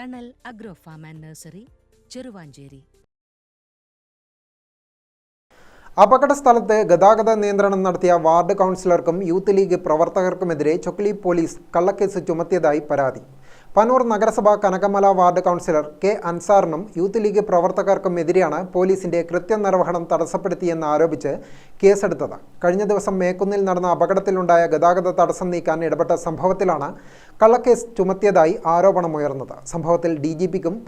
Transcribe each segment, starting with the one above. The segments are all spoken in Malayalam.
Thanal agro farm and nursery Cheruvanchery. അപകട സ്ഥലത്ത് ഗതാഗത നിയന്ത്രണം നടത്തിയ വാർഡ് കൗൺസിലർക്കും യൂത്ത് ലീഗ് പ്രവർത്തകർക്കുമെതിരെ ചൊക്ലി പോലീസ് കള്ളക്കേസ് ചുമത്തിയതായി പരാതി. പനൂർ നഗരസഭ കനകമല വാർഡ് കൗൺസിലർ കെ അൻസാറിനും യൂത്ത് ലീഗ് പ്രവർത്തകർക്കും എതിരെയാണ് പോലീസിന്റെ കൃത്യനിർവഹണം തടസ്സപ്പെടുത്തിയെന്ന് ആരോപിച്ച് കേസെടുത്തത്. കഴിഞ്ഞ ദിവസം മേക്കുന്നിൽ നടന്ന അപകടത്തിലുണ്ടായ ഗതാഗത തടസ്സം നീക്കാൻ ഇടപെട്ട സംഭവത്തിലാണ് കള്ളക്കേസ് ചുമത്തിയതായി ആരോപണമുയർന്നത്. സംഭവത്തിൽ ഡി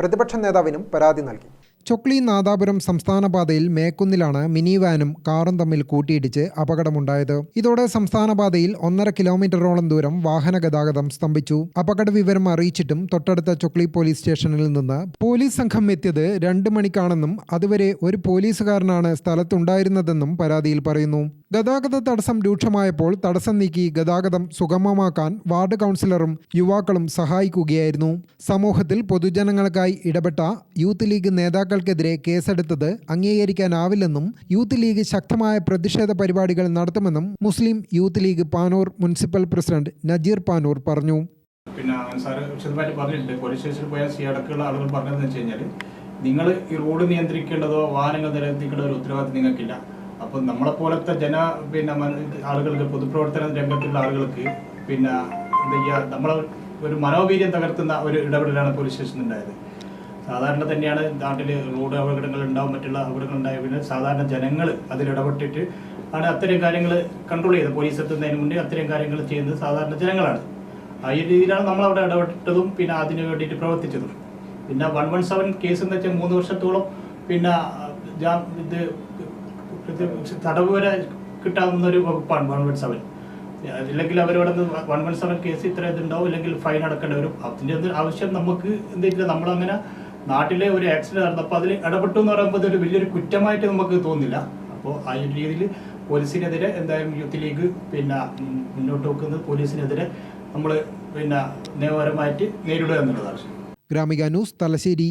പ്രതിപക്ഷ നേതാവിനും പരാതി നൽകി. ചൊക്ലി നാദാപുരം സംസ്ഥാന പാതയിൽ മേക്കുന്നിലാണ് മിനി വാനും കാറും തമ്മിൽ കൂട്ടിയിടിച്ച് അപകടമുണ്ടായത്. ഇതോടെ സംസ്ഥാന പാതയിൽ ഒന്നര കിലോമീറ്ററോളം ദൂരം വാഹന ഗതാഗതം സ്തംഭിച്ചു. അപകട വിവരം അറിയിച്ചിട്ടും തൊട്ടടുത്ത ചൊക്ലി പോലീസ് സ്റ്റേഷനിൽ നിന്ന് പോലീസ് സംഘം എത്തിയത് രണ്ട് മണിക്കാണെന്നും അതുവരെ ഒരു പോലീസുകാരനാണ് സ്ഥലത്തുണ്ടായിരുന്നതെന്നും പരാതിയിൽ പറയുന്നു. ഗതാഗത തടസ്സം രൂക്ഷമായപ്പോൾ തടസ്സം നീക്കി ഗതാഗതം സുഗമമാക്കാൻ വാർഡ് കൗൺസിലറും യുവാക്കളും സഹായിക്കുകയായിരുന്നു. സമൂഹത്തിൽ പൊതുജനങ്ങൾക്കായി ഇടപെട്ട യൂത്ത് ലീഗ് നേതാക്കൾക്കെതിരെ കേസെടുത്തത് അംഗീകരിക്കാനാവില്ലെന്നും യൂത്ത് ലീഗ് ശക്തമായ പ്രതിഷേധ പരിപാടികൾ നടത്തുമെന്നും Muslim youth league Panoor municipal president Najeer Panoor പറഞ്ഞു. പിന്നെ പോയാൽ സി നിങ്ങൾ ഈ റോഡ് നിയന്ത്രിക്കേണ്ടതോ വാഹനങ്ങൾ നിയന്ത്രിക്കേണ്ട ഒരു ഉത്തരവാദിത്തം നിങ്ങൾക്കില്ല. അപ്പോൾ നമ്മളെ പോലത്തെ ജന പിന്നെ ആളുകൾക്ക് പൊതുപ്രവർത്തന രംഗത്തുള്ള ആളുകൾക്ക് പിന്നെ എന്താ ചെയ്യുക നമ്മളെ ഒരു മനോവീര്യം തകർത്തുന്ന ഒരു ഇടപെടലാണ് പോലീസ് സ്റ്റേഷനിൽ ഉണ്ടായത്. സാധാരണ തന്നെയാണ് നാട്ടിൽ റോഡ് അപകടങ്ങൾ ഉണ്ടാവും മറ്റുള്ള അപകടങ്ങൾ ഉണ്ടായ. പിന്നെ സാധാരണ ജനങ്ങൾ അതിൽ ഇടപെട്ടിട്ട് ആണ് അത്തരം കാര്യങ്ങൾ കൺട്രോൾ ചെയ്തത്. പോലീസ് എത്തുന്നതിന് മുന്നേ അത്തരം കാര്യങ്ങൾ ചെയ്യുന്നത് സാധാരണ ജനങ്ങളാണ്. ആ ഒരു രീതിയിലാണ് നമ്മൾ അവിടെ ഇടപെട്ടതും പിന്നെ അതിന് വേണ്ടിയിട്ട് പ്രവർത്തിച്ചതും. പിന്നെ വൺ വൺ സെവൻ കേസ് എന്ന് വെച്ചാൽ മൂന്ന് വർഷത്തോളം പിന്നെ ഇത് തടവ് വരെ കിട്ടാവുന്ന ഒരു വകുപ്പാണ് വൺ വൺ സെവൻ ഇല്ലെങ്കിൽ അവരോട് വൺ വൺ സെവൻ കേസ് ഇത്ര ഇതുണ്ടാവും ഇല്ലെങ്കിൽ ഫൈൻ അടക്കേണ്ടി വരും. അതിന്റെ ഒന്നും ആവശ്യം നമുക്ക് എന്താ നമ്മളങ്ങനെ നാട്ടിലെ ഒരു ആക്സിഡന്റ് നടന്നപ്പോൾ അതിൽ ഇടപെട്ടു എന്ന് പറയുമ്പോൾ ഒരു വലിയൊരു കുറ്റമായിട്ട് നമുക്ക് തോന്നില്ല. അപ്പോൾ ആ ഒരു രീതിയിൽ പോലീസിനെതിരെ എന്തായാലും യൂത്ത് ലീഗ് പിന്നെ മുന്നോട്ട് വെക്കുന്നത് പോലീസിനെതിരെ നമ്മൾ പിന്നെ നിയമപരമായിട്ട് നേരിടുക എന്നുള്ളതാണ്. Gramika news Thalassery.